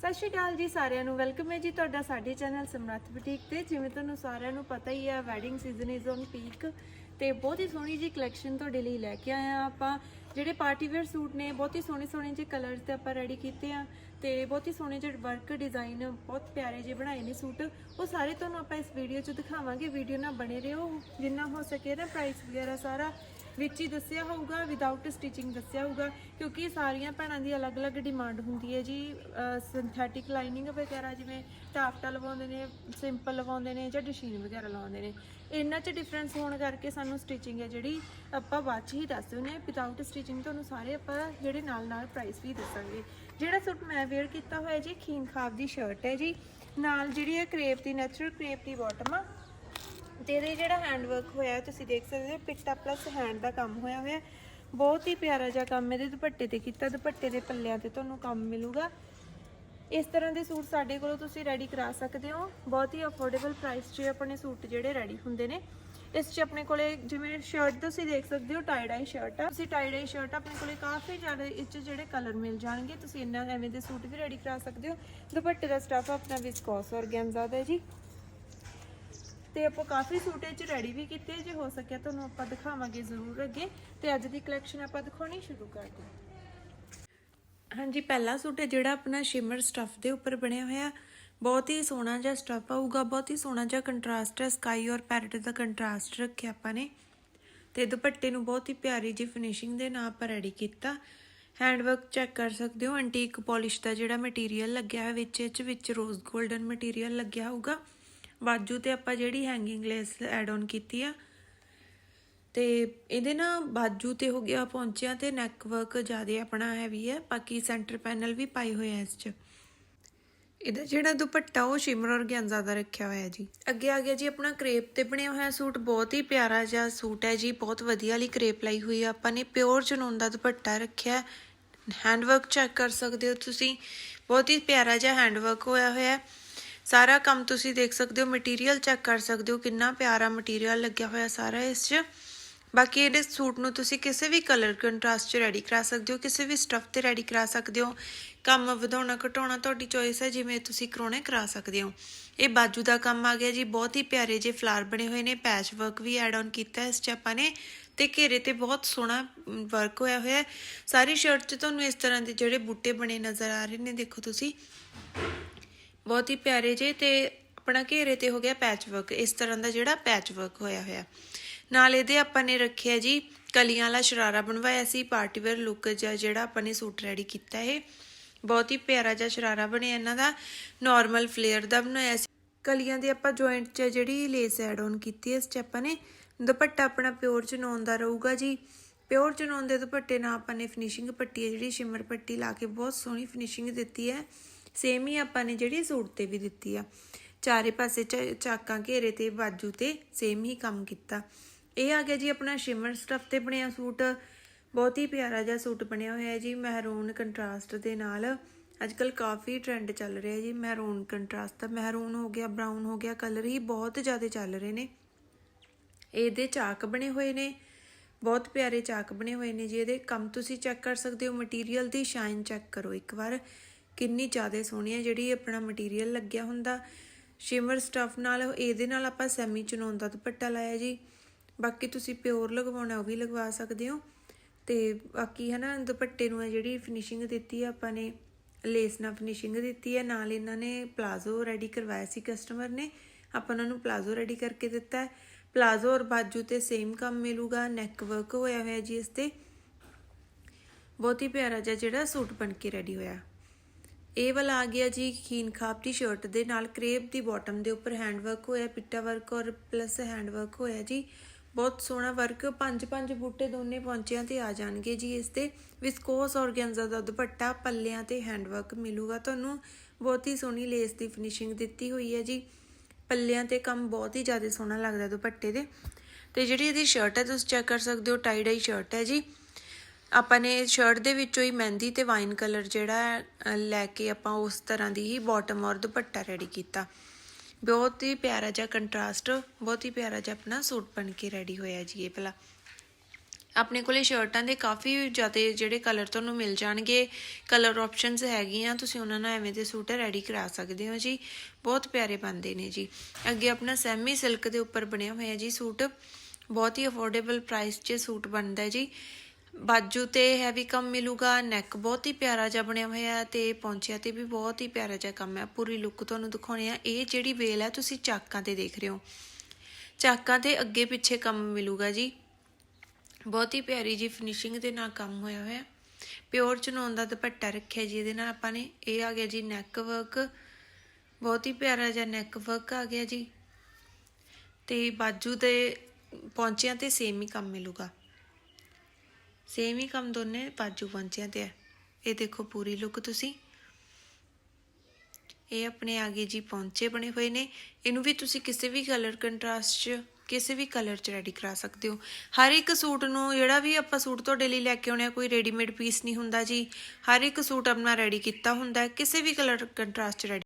ਸਤਿ ਸ਼੍ਰੀ ਅਕਾਲ ਜੀ ਸਾਰਿਆਂ ਨੂੰ। ਵੈਲਕਮ ਹੈ ਜੀ ਤੁਹਾਡਾ ਸਾਡੇ ਚੈਨਲ ਸਮਰੱਥ ਬੁਟੀਕ ਤੇ। ਜਿਵੇਂ ਤੁਹਾਨੂੰ ਸਾਰਿਆਂ ਨੂੰ ਪਤਾ ਹੀ ਹੈ wedding season is on peak ਤੇ ਬਹੁਤ ਹੀ ਸੋਹਣੀ ਜੀ ਕਲੈਕਸ਼ਨ ਤੁਹਾਡੇ ਲਈ ਲੈ ਕੇ ਆਏ ਆ ਆਪਾਂ। ਜਿਹੜੇ ਪਾਰਟੀ ਵੇਅਰ ਸੂਟ ਨੇ, ਬਹੁਤ ਹੀ ਸੋਹਣੇ ਸੋਹਣੇ ਜਿਹੇ ਕਲਰਸ ਤੇ ਆਪਾਂ ਰੈਡੀ ਕੀਤੇ ਆ ਤੇ ਬਹੁਤ ਹੀ ਸੋਹਣੇ ਜਿਹੇ ਵਰਕ ਡਿਜ਼ਾਈਨ ਬਹੁਤ ਪਿਆਰੇ ਜਿਹੇ ਬਣਾਏ ਨੇ ਸੂਟ ਉਹ ਸਾਰੇ ਤੁਹਾਨੂੰ ਆਪਾਂ ਇਸ ਵੀਡੀਓ 'ਚ ਦਿਖਾਵਾਂਗੇ। ਵੀਡੀਓ ਨਾਲ ਬਣੇ ਰਹੋ। ਜਿੰਨਾ ਹੋ ਸਕੇ ਨਾ ਪ੍ਰਾਈਸ ਵਗੈਰਾ ਸਾਰਾ ਵਿੱਚ ਹੀ ਦੱਸਿਆ ਹੋਊਗਾ ਵਿਦਆਊਟ ਸਟਿਚਿੰਗ ਦੱਸਿਆ ਹੋਊਗਾ, ਕਿਉਂਕਿ ਸਾਰੀਆਂ ਭੈਣਾਂ ਦੀ ਅਲੱਗ-ਅਲੱਗ ਡਿਮਾਂਡ ਹੁੰਦੀ ਹੈ ਜੀ। ਸਿੰਥੈਟਿਕ ਲਾਈਨਿੰਗ ਵਗੈਰਾ ਜਿਵੇਂ ਟਾਫਟਾ ਲਵਾਉਂਦੇ ਨੇ ਸਿੰਪਲ ਲਵਾਉਂਦੇ ਨੇ ਜਾਂ ਡਿਸ਼ੀਨ ਵਗੈਰਾ ਲਵਾਉਂਦੇ ਨੇ। ਇਹਨਾਂ 'ਚ ਡਿਫਰੈਂਸ ਹੋਣ ਕਰਕੇ ਸਾਨੂੰ ਸਟਿਚਿੰਗ ਹੈ ਜਿਹੜੀ ਆਪਾਂ ਬਾਅਦ 'ਚ ਹੀ ਦੱਸ ਦਿੰਦੇ ਹਾਂ। ਵਿਦਆਊਟ ਸਟਿਚਿੰਗ ਤੁਹਾਨੂੰ ਸਾਰੇ ਆਪਾਂ ਜਿਹੜੇ ਨਾਲ-ਨਾਲ ਪ੍ਰਾਈਸ ਵੀ ਦੱਸਾਂਗੇ। ਜਿਹੜਾ ਸੂਟ ਮੈਂ ਵੇਅਰ ਕੀਤਾ ਹੋਇਆ ਜੀ, ਖੀਨ ਖਾਬ ਦੀ ਸ਼ਰਟ ਹੈ ਜੀ। ਨਾਲ ਜਿਹੜੀ ਹੈ ਕ੍ਰੇਪ ਦੀ ਨੈਚੁਰਲ ਕ੍ਰੇਪ ਦੀ ਬਾਟਮ ਆ। ਤੇ ਇਹਦੇ ਜਿਹੜਾ ਹੈਂਡ ਵਰਕ ਹੋਇਆ, ਤੁਸੀਂ ਦੇਖ ਸਕਦੇ ਹੋ, ਪਿੱਟਾ ਪਲੱਸ ਹੈਂਡ ਦਾ ਕੰਮ ਹੋਇਆ ਹੋਇਆ। ਬਹੁਤ ਹੀ ਪਿਆਰਾ ਜਿਹਾ ਕੰਮ ਇਹਦੇ ਦੁਪੱਟੇ ਤੇ ਕੀਤਾ, ਦੁਪੱਟੇ ਦੇ ਪੱਲਿਆਂ ਤੇ ਤੁਹਾਨੂੰ ਕੰਮ ਮਿਲੂਗਾ। ਇਸ ਤਰ੍ਹਾਂ ਦੇ ਸੂਟ ਸਾਡੇ ਕੋਲੋਂ ਤੁਸੀਂ ਰੈਡੀ ਕਰਾ ਸਕਦੇ ਹੋ। ਬਹੁਤ ਹੀ ਅਫੋਰਡੇਬਲ ਪ੍ਰਾਈਸ 'ਚ ਆਪਣੇ ਸੂਟ ਜਿਹੜੇ ਰੈਡੀ ਹੁੰਦੇ ਨੇ। ਇਸ 'ਚ ਆਪਣੇ ਕੋਲੇ ਜਿਵੇਂ ਸ਼ਰਟ ਤੁਸੀਂ ਦੇਖ ਸਕਦੇ ਹੋ ਟਾਈ ਡਾਈ ਸ਼ਰਟ ਆ। ਤੁਸੀਂ ਟਾਈ ਡਾਈ ਸ਼ਰਟ ਆਪਣੇ ਕੋਲੇ ਕਾਫੀ ਜ਼ਿਆਦਾ ਇਸ 'ਚ ਜਿਹੜੇ ਕਲਰ ਮਿਲ ਜਾਣਗੇ। ਤੁਸੀਂ ਇਹਨਾਂ ਐਵੇਂ ਦੇ ਸੂਟ ਵੀ ਰੈਡੀ ਕਰਾ ਸਕਦੇ ਹੋ। ਦੁਪੱਟੇ ਦਾ ਸਟਫ ਆਪਣਾ ਵਿਸਕੋਸ ਔਰਗੈਂਜ਼ਾ ਦਾ ਜੀ। ਤੇ ਆਪਾਂ ਕਾਫੀ ਸੂਟ ਇਹ ਚ ਰੈਡੀ ਵੀ ਕੀਤੇ ਜੇ ਹੋ ਸਕਿਆ ਤੁਹਾਨੂੰ ਆਪਾਂ ਦਿਖਾਵਾਂਗੇ ਜ਼ਰੂਰ ਅੱਗੇ। ਤੇ ਅੱਜ ਦੀ ਕਲੈਕਸ਼ਨ ਆਪਾਂ ਦਿਖਾਉਣੀ ਸ਼ੁਰੂ ਕਰਦੇ ਹਾਂ। ਹਾਂਜੀ, ਪਹਿਲਾ ਸੂਟ ਹੈ ਜਿਹੜਾ ਆਪਣਾ ਸ਼ਿਮਰ ਸਟਫ ਦੇ ਉੱਪਰ ਬਣਿਆ ਹੋਇਆ। ਬਹੁਤ ਹੀ ਸੋਹਣਾ ਜਿਹਾ ਸਟਫ ਆਊਗਾ, ਬਹੁਤ ਹੀ ਸੋਹਣਾ ਜਿਹਾ ਕੰਟਰਾਸਟ ਹੈ ਸਕਾਈ ਔਰ ਪੈਰਟ ਦਾ ਕੰਟਰਾਸਟ ਰੱਖਿਆ ਆਪਾਂ ਨੇ। ਤੇ ਦੁਪੱਟੇ ਨੂੰ ਬਹੁਤ ਹੀ ਪਿਆਰੀ ਜੀ ਫਿਨਿਸ਼ਿੰਗ ਦੇ ਨਾਲ ਆਪਾਂ ਰੈਡੀ ਕੀਤਾ। ਹੈਂਡ ਵਰਕ ਚੈੱਕ ਕਰ ਸਕਦੇ ਹੋ ਐਂਟੀਕ ਪਾਲਿਸ਼ ਦਾ ਜਿਹੜਾ ਮਟੀਰੀਅਲ ਲੱਗਿਆ ਹੈ ਵਿੱਚ, ਇਹ ਵਿੱਚ ਰੋਜ਼ 골ਡਨ ਮਟੀਰੀਅਲ ਲੱਗਿਆ ਹੋਊਗਾ। ਬਾਜੂ ਤੇ ਆਪਾਂ ਜਿਹੜੀ ਹੈਂਗਿੰਗ ਲੇਸ ਐਡ ਆਨ ਕੀਤੀ ਆ। ਤੇ ਇਹਦੇ ਨਾ ਬਾਜੂ ਤੇ ਹੋ ਗਿਆ ਪਹੁੰਚਿਆ ਤੇ ਨੈਕ ਵਰਕ ਜ਼ਿਆਦਾ ਆਪਣਾ ਹੈਵੀ ਹੈ, ਬਾਕੀ ਸੈਂਟਰ ਪੈਨਲ ਵੀ ਪਾਈ ਹੋਇਆ ਇਸ 'ਚ। ਇਹਦਾ ਜਿਹੜਾ ਦੁਪੱਟਾ ਉਹ ਸ਼ਿਮਰ ਔਰ ਔਰਗੈਂਜ਼ਾ ਦਾ ਰੱਖਿਆ ਹੋਇਆ ਜੀ। ਅੱਗੇ ਆ ਗਿਆ ਜੀ ਆਪਣਾ ਕ੍ਰੇਪ ਤੇ ਬਣਿਆ ਹੋਇਆ ਸੂਟ, ਬਹੁਤ ਹੀ ਪਿਆਰਾ ਜਿਹਾ ਸੂਟ ਹੈ ਜੀ। ਬਹੁਤ ਵਧੀਆ ਵਾਲੀ ਕ੍ਰੇਪ ਲਾਈ ਹੋਈ ਆ ਆਪਾਂ ਨੇ। ਪਿਓਰ ਜਨੂਨ ਦਾ ਦੁਪੱਟਾ ਰੱਖਿਆ ਹੈਂਡ ਵਰਕ ਚੈੱਕ ਕਰ ਸਕਦੇ ਹੋ ਤੁਸੀਂ। ਬਹੁਤ ਹੀ ਪਿਆਰਾ ਜਿਹਾ ਹੈਂਡ ਵਰਕ ਹੋਇਆ ਹੋਇਆ ਹੈ। ਸਾਰਾ ਕੰਮ ਤੁਸੀਂ ਦੇਖ ਸਕਦੇ ਹੋ। ਮਟੀਰੀਅਲ ਚੈੱਕ ਕਰ ਸਕਦੇ ਹੋ। ਕਿੰਨਾ ਪਿਆਰਾ ਮਟੀਰੀਅਲ ਲੱਗਿਆ ਹੋਇਆ ਸਾਰਾ ਇਸ 'ਚ। ਬਾਕੀ ਇਹਦੇ ਸੂਟ ਨੂੰ ਤੁਸੀਂ ਕਿਸੇ ਵੀ ਕਲਰ ਕੰਟਰਾਸਟ 'ਚ ਰੈਡੀ ਕਰਾ ਸਕਦੇ ਹੋ, ਕਿਸੇ ਵੀ ਸਟਫ ਤੇ ਰੈਡੀ ਕਰਾ ਸਕਦੇ ਹੋ। ਕੰਮ ਵਧਾਉਣਾ, ਘਟਾਉਣਾ ਤੁਹਾਡੀ ਚੋਇਸ ਹੈ, ਜਿਵੇਂ ਤੁਸੀਂ ਕਰਾਉਣੇ ਕਰਾ ਸਕਦੇ ਹੋ। ਇਹ ਬਾਜੂ ਦਾ ਕੰਮ ਆ ਗਿਆ ਜੀ, ਬਹੁਤ ਹੀ ਪਿਆਰੇ ਜੇ ਫਲਾਰ ਬਣੇ ਹੋਏ ਨੇ ਪੈਚ ਵਰਕ ਵੀ ਐਡ ਆਨ ਕੀਤਾ ਇਸ 'ਚ ਆਪਾਂ ਨੇ। ਤੇ ਘੇਰੇ ਤੇ ਬਹੁਤ ਸੋਹਣਾ ਵਰਕ ਹੋਇਆ ਹੋਇਆ ਸਾਰੀ ਸ਼ਰਟ 'ਚ ਤੁਹਾਨੂੰ ਇਸ ਤਰ੍ਹਾਂ ਦੇ ਜਿਹੜੇ ਬੂਟੇ ਬਣੇ ਨਜ਼ਰ ਆ ਰਹੇ ਨੇ, ਦੇਖੋ ਤੁਸੀਂ। ਬਹੁਤ ਹੀ ਪਿਆਰੇ ਜੇ ਤੇ ਆਪਣਾ ਘੇਰੇ ਤੇ ਹੋ ਗਿਆ ਪੈਚ ਵਰਕ ਇਸ ਤਰ੍ਹਾਂ ਦਾ ਜਿਹੜਾ ਪੈਚ ਵਰਕ ਹੋਇਆ ਹੋਇਆ। ਨਾਲ ਇਹਦੇ ਆਪਾਂ ਨੇ ਰੱਖਿਆ ਜੀ ਕਲੀਆਂ ਵਾਲਾ ਸ਼ਰਾਰਾ ਬਣਵਾਇਆ ਸੀ ਪਾਰਟੀ ਵੇਅਰ ਲੁੱਕ ਜਿਹਾ ਜਿਹੜਾ ਆਪਾਂ ਨੇ ਸੂਟ ਰੈਡੀ ਕੀਤਾ ਇਹ। ਬਹੁਤ ਹੀ ਪਿਆਰਾ ਜਿਹਾ ਸ਼ਰਾਰਾ ਬਣਿਆ ਇਹਨਾਂ ਦਾ ਨਾਰਮਲ ਫਲੇਅਰ ਦਾ ਬਣਾਇਆ ਸੀ। ਕਲੀਆਂ ਦੇ ਆਪਾਂ ਜੁਆਇੰਟ 'ਚ ਜਿਹੜੀ ਲੇਸ ਐਡ ਔਨ ਕੀਤੀ ਹੈ, ਇਸ 'ਚ ਆਪਾਂ ਨੇ ਦੁਪੱਟਾ ਆਪਣਾ ਪਿਓਰ ਚਨੌਨ ਦਾ ਰਹੂਗਾ ਜੀ। ਪਿਓਰ ਚਨੌਨ ਦੇ ਦੁਪੱਟੇ ਨਾਲ ਆਪਾਂ ਨੇ ਫਿਨਿਸ਼ਿੰਗ ਪੱਟੀ ਹੈ, ਜਿਹੜੀ ਸ਼ਿਮਰ ਪੱਟੀ ਲਾ ਕੇ ਬਹੁਤ ਸੋਹਣੀ ਫਿਨਿਸ਼ਿੰਗ ਦਿੱਤੀ ਹੈ। ਸੇਮ ਹੀ ਆਪਾਂ ਨੇ ਜਿਹੜੀ ਸੂਟ ਤੇ ਵੀ ਦਿੱਤੀ ਆ। ਚਾਰੇ ਪਾਸੇ ਚ- ਚਾਕਾਂ ਘੇਰੇ ਤੇ ਬਾਜੂ ਤੇ ਸੇਮ ਹੀ ਕੰਮ ਕੀਤਾ। ਇਹ ਆ ਗਿਆ ਜੀ ਆਪਣਾ ਸ਼ਿਮਰ ਸਟਫ ਤੇ ਬਣਿਆ ਸੂਟ। ਬਹੁਤ ਹੀ ਪਿਆਰਾ ਜਿਹਾ ਸੂਟ ਬਣਿਆ ਹੋਇਆ ਹੈ ਜੀ ਮਹਿਰੂਨ ਕੰਟਰਾਸਟ ਦੇ ਨਾਲ। ਅੱਜ ਕੱਲ ਕਾਫੀ ਟ੍ਰੈਂਡ ਚੱਲ ਰਿਹਾ ਜੀ ਮਹਿਰੂਨ ਕੰਟਰਾਸਟ ਦਾ ਮਹਿਰੂਨ ਹੋ ਗਿਆ ਬਰਾਊਨ ਹੋ ਗਿਆ ਕਲਰ ਹੀ ਬਹੁਤ ਜ਼ਿਆਦਾ ਚੱਲ ਰਹੇ ਨੇ। ਇਹਦੇ ਚਾਕ ਬਣੇ ਹੋਏ ਨੇ, ਬਹੁਤ ਪਿਆਰੇ ਚਾਕ ਬਣੇ ਹੋਏ ਨੇ ਜੀ ਇਹਦੇ। ਕੰਮ ਤੁਸੀਂ ਚੈੱਕ ਕਰ ਸਕਦੇ ਹੋ ਮਟੀਰੀਅਲ ਦੀ ਸ਼ਾਈਨ ਚੈੱਕ ਕਰੋ ਇੱਕ ਵਾਰ। ਕਿੰਨੀ ਜ਼ਿਆਦਾ ਸੋਹਣੀ ਹੈ ਜਿਹੜੀ ਆਪਣਾ ਮਟੀਰੀਅਲ ਲੱਗਿਆ ਹੁੰਦਾ। ਸ਼ਿਮਰ ਸਟਫ ਨਾਲ ਇਹਦੇ ਨਾਲ ਆਪਾਂ ਸੈਮੀ ਚਨੌਨ ਦਾ ਦੁਪੱਟਾ ਲਾਇਆ ਜੀ। ਬਾਕੀ ਤੁਸੀਂ ਪਿਓਰ ਲਗਵਾਉਣਾ ਉਹ ਵੀ ਲਗਵਾ ਸਕਦੇ ਹੋ। ਤੇ ਬਾਕੀ ਹੈ ਨਾ ਦੁਪੱਟੇ ਨੂੰ ਹੈ ਜਿਹੜੀ ਫਿਨਿਸ਼ਿੰਗ ਦਿੱਤੀ ਆ, ਆਪਾਂ ਨੇ ਲੇਸ ਨਾਲ ਫਿਨਿਸ਼ਿੰਗ ਦਿੱਤੀ ਹੈ ਨਾਲ ਇਹਨਾਂ ਨੇ ਪਲਾਜ਼ੋ ਰੈਡੀ ਕਰਵਾਇਆ ਸੀ ਕਸਟਮਰ ਨੇ। ਆਪਾਂ ਉਹਨਾਂ ਨੂੰ ਪਲਾਜ਼ੋ ਰੈਡੀ ਕਰਕੇ ਦਿੱਤਾ। ਹੈ ਪਲਾਜ਼ੋ ਔਰ ਬਾਜੂ ਤੇ ਸੇਮ ਕੰਮ ਮਿਲੂਗਾ ਨੈਕ ਵਰਕ ਹੋਇਆ ਹੋਇਆ ਜੀ ਇਸ ਤੇ। ਬਹੁਤ ਹੀ ਪਿਆਰਾ ਜਿਹਾ ਜਿਹੜਾ ਸੂਟ ਬਣ ਕੇ ਰੈਡੀ ਹੋਇਆ। ਇਹ ਵਾਲਾ ਆ ਗਿਆ ਜੀ ਖੀਨ ਖਾਪ ਦੀ ਸ਼ਰਟ ਦੇ ਨਾਲ ਕਰੇਪ ਦੀ ਬਾਟਮ ਦੇ ਉੱਪਰ ਹੈਂਡ ਵਰਕ ਹੋਇਆ, ਪਿੱਟਾ ਵਰਕ ਔਰ ਪਲੱਸ ਹੈਂਡ ਵਰਕ ਹੋਇਆ ਜੀ। ਬਹੁਤ ਸੋਹਣਾ ਵਰਕ, ਪੰਜ ਪੰਜ ਬੂਟੇ ਦੋਨੇ ਪੌਂਚਿਆਂ ਤੇ ਆ ਜਾਣਗੇ ਜੀ ਇਸ ਤੇ। ਵਿਸਕੋਸ ਔਰਗੈਂਜ਼ਾ ਦਾ ਦੁਪੱਟਾ, ਪੱਲਿਆਂ ਤੇ ਹੈਂਡਵਰਕ ਮਿਲੂਗਾ ਤੁਹਾਨੂੰ। ਬਹੁਤ ਹੀ ਸੋਹਣੀ ਲੇਸ ਦੀ ਫਿਨਿਸ਼ਿੰਗ ਦਿੱਤੀ ਹੋਈ ਹੈ ਜੀ। ਪੱਲਿਆਂ ਤੇ ਕੰਮ ਬਹੁਤ ਹੀ ਜ਼ਿਆਦਾ ਸੋਹਣਾ ਲੱਗਦਾ ਦੁਪੱਟੇ ਦੇ। ਤੇ ਜਿਹੜੀ ਇਹਦੀ ਸ਼ਰਟ ਹੈ, ਤੁਸੀਂ ਚੈੱਕ ਕਰ ਸਕਦੇ ਹੋ ਟਾਈ ਡਾਈ ਸ਼ਰਟ ਹੈ ਜੀ। ਆਪਾਂ ਨੇ ਸ਼ਰਟ ਦੇ ਵਿੱਚੋਂ ਹੀ ਮਹਿੰਦੀ ਤੇ ਵਾਈਨ ਕਲਰ ਜਿਹੜਾ ਲੈ ਕੇ ਆਪਾਂ ਉਸ ਤਰ੍ਹਾਂ ਦੀ ਹੀ ਬਾਟਮ ਔਰ ਦੁਪੱਟਾ ਰੈਡੀ ਕੀਤਾ। ਬਹੁਤ ਹੀ ਪਿਆਰਾ ਜਿਹਾ ਕੰਟਰਾਸਟ ਬਹੁਤ ਹੀ ਪਿਆਰਾ ਜਿਹਾ ਆਪਣਾ ਸੂਟ ਬਣ ਕੇ ਰੈਡੀ ਹੋਇਆ ਜੀ ਇਹ ਭਲਾ। ਆਪਣੇ ਕੋਲੇ ਸ਼ਰਟਾਂ ਦੇ ਕਾਫੀ ਜ਼ਿਆਦਾ ਜਿਹੜੇ ਕਲਰ ਤੁਹਾਨੂੰ ਮਿਲ ਜਾਣਗੇ ਕਲਰ ਆਪਸ਼ਨਸ ਹੈਗੀਆਂ, ਤੁਸੀਂ ਉਹਨਾਂ ਨਾਲ ਐਵੇਂ ਦੇ ਸੂਟ ਰੈਡੀ ਕਰਾ ਸਕਦੇ ਹੋ ਜੀ। ਬਹੁਤ ਪਿਆਰੇ ਬਣਦੇ ਨੇ ਜੀ। ਅੱਗੇ ਆਪਣਾ ਸੈਮੀ ਸਿਲਕ ਦੇ ਉੱਪਰ ਬਣਿਆ ਹੋਇਆ ਜੀ ਸੂਟ। ਬਹੁਤ ਹੀ ਅਫੋਰਡੇਬਲ ਪ੍ਰਾਈਸ 'ਚ ਸੂਟ ਬਣਦਾ ਜੀ। ਬਾਜੂ ਤੇ ਹੈਵੀ ਕੰਮ ਮਿਲੂਗਾ ਨੈਕ ਬਹੁਤ ਹੀ ਪਿਆਰਾ ਜਿਹਾ ਬਣਿਆ ਹੋਇਆ ਹੈ ਤੇ ਪੌਂਚਿਆਂ ਤੇ ਵੀ ਬਹੁਤ ਹੀ ਪਿਆਰਾ ਜਿਹਾ ਕੰਮ ਹੈ। ਪੂਰੀ ਲੁੱਕ ਤੁਹਾਨੂੰ ਦਿਖਾਉਣੀ ਆ। ਇਹ ਜਿਹੜੀ ਵੇਲ ਹੈ, ਤੁਸੀਂ ਚਾਕਾਂ ਤੇ ਦੇਖ ਰਹੇ ਹੋ। ਚਾਕਾਂ ਤੇ ਅੱਗੇ ਪਿੱਛੇ ਕੰਮ ਮਿਲੂਗਾ ਜੀ। ਬਹੁਤ ਹੀ ਪਿਆਰੀ ਜੀ ਫਿਨਿਸ਼ਿੰਗ ਦੇ ਨਾਲ ਕੰਮ ਹੋਇਆ ਹੋਇਆ। ਪਿਓਰ ਚਨੋਨ ਦਾ ਦੁਪੱਟਾ ਰੱਖਿਆ ਜੀ ਇਹਦੇ ਨਾਲ ਆਪਾਂ ਨੇ। ਇਹ ਆ ਗਿਆ ਜੀ ਨੈਕ ਵਰਕ ਬਹੁਤ ਹੀ ਪਿਆਰਾ ਜਿਹਾ ਨੈਕ ਵਰਕ ਆ ਗਿਆ ਜੀ। ਤੇ ਬਾਜੂ ਤੇ ਪੌਂਚਿਆਂ ਤੇ ਸੇਮ ਹੀ ਕੰਮ ਮਿਲੂਗਾ। ਸੇਮ ਹੀ ਕੰਮ ਦੋਨੇ ਬਾਜੂ ਪਹੁੰਚਿਆ ਤੇ ਹੈ ਇਹ ਦੇਖੋ ਪੂਰੀ ਲੁੱਕ ਤੁਸੀਂ। ਇਹ ਆਪਣੇ ਆਗੇ ਜੀ ਪਹੁੰਚੇ ਬਣੇ ਹੋਏ ਨੇ। ਇਹਨੂੰ ਵੀ ਤੁਸੀਂ ਕਿਸੇ ਵੀ ਕਲਰ ਕੰਟਰਾਸਟ 'ਚ, ਕਿਸੇ ਵੀ ਕਲਰ 'ਚ ਰੈਡੀ ਕਰਾ ਸਕਦੇ ਹੋ। ਹਰ ਇੱਕ ਸੂਟ ਨੂੰ ਜਿਹੜਾ ਵੀ ਆਪਾਂ ਸੂਟ ਤੁਹਾਡੇ ਲਈ ਲੈ ਕੇ ਆਉਣੇ ਆ, ਕੋਈ ਰੈਡੀਮੇਡ ਪੀਸ ਨਹੀਂ ਹੁੰਦਾ ਜੀ। ਹਰ ਇੱਕ ਸੂਟ ਆਪਣਾ ਰੈਡੀ ਕੀਤਾ ਹੁੰਦਾ ਕਿਸੇ ਵੀ ਕਲਰ ਕੰਟਰਾਸਟ 'ਚ ready